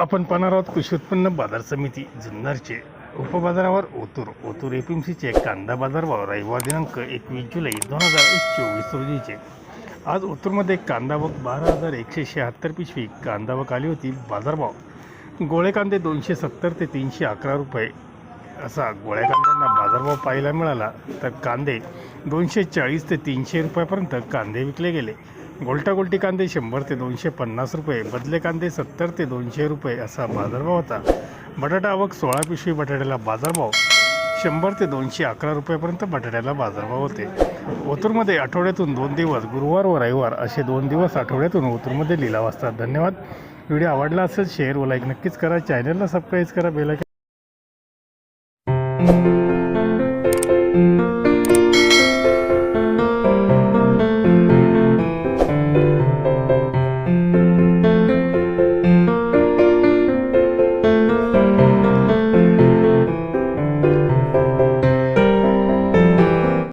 आपण पाहणार आहोत कृषी उत्पन्न बाजार समिती जुन्नरचे उपबाजारावर ओतूर. ओतूर ए एम सीचे कांदा बाजार भाव रविवार दिनांक एकवीस जुलै दोन हजार चोवीस रोजीचे. आज ओतूरमध्ये कांदा व बारा हजार एकशे शहात्तर पिशवी कांदा वक आली होती बाजारभाव गोळे कांदे दोनशे सत्तर ते तीनशे अकरा रुपये असा गोळ्या कांद्यांना बाजारभाव पाहायला मिळाला. तर कांदे दोनशे चाळीस ते तीनशे रुपयापर्यंत कांदे विकले गेले. गोलटागोलटी कांदे शंभर ते दोनशे पन्नास रुपये बदले कांदे सत्तर ते दोनशे रुपये असा बाजारभाव होता. बटाटा आवक सोळा पिशवी बटाट्याला बाजारभाव शंभर ते दोनशे अकरा रुपयापर्यंत बटाट्याला बाजारभाव होते. ओतूरमध्ये आठवड्यातून दोन दिवस गुरुवार व रविवार असे दोन दिवस आठवड्यातून ओतूरमध्ये लिलाव असतात. धन्यवाद. व्हिडिओ आवडला असेल शेअर व लाईक नक्कीच करा. चॅनलला सबस्क्राईब करा. बेलायकन